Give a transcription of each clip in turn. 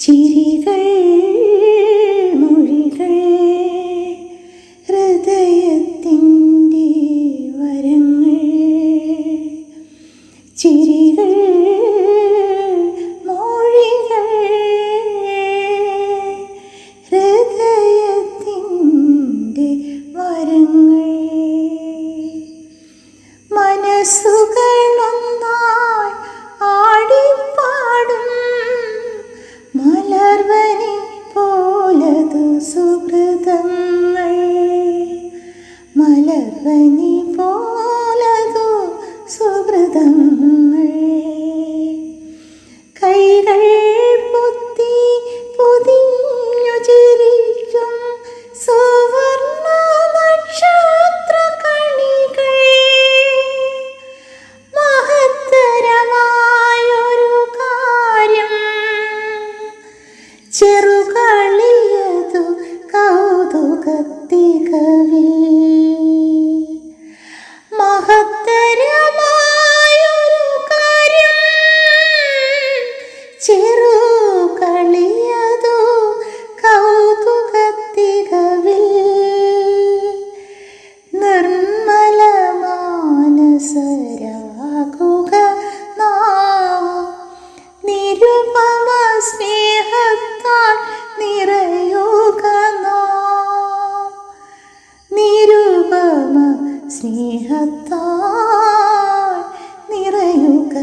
ചിരികൾ മൊഴികൾ ഹൃദയത്തിന്റെ വരങ്ങൾ. ചിരികൾ മൊഴികൾ ഹൃദയത്തിന്റെ വരങ്ങൾ. മനസ്സുകളൊന്നായി മലർവനി പോലതു സുഹൃതങ്ങൾ നാം. നിരുപമ സ്നേഹത്താൽ നിറയുക നിരുപമ സ്നേഹത്താൽ നിറയുക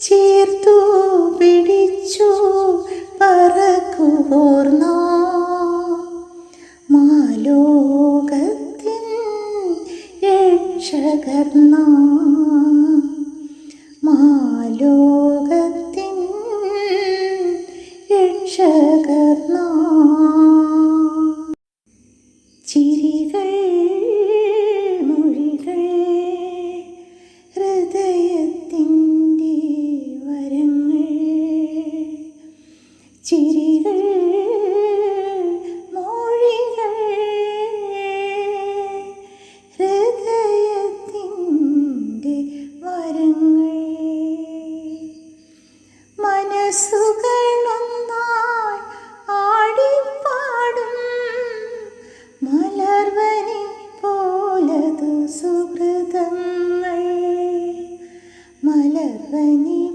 ചേർത്തു പിടിച്ചു പറക്കുവോർ യക്ഷകർണ മാലോകത്തിൻ യക്ഷകർണ മനസ്സുകളൊന്നായി ആടിപ്പാടും. സുഹൃതങ്ങൾ. മലർവനി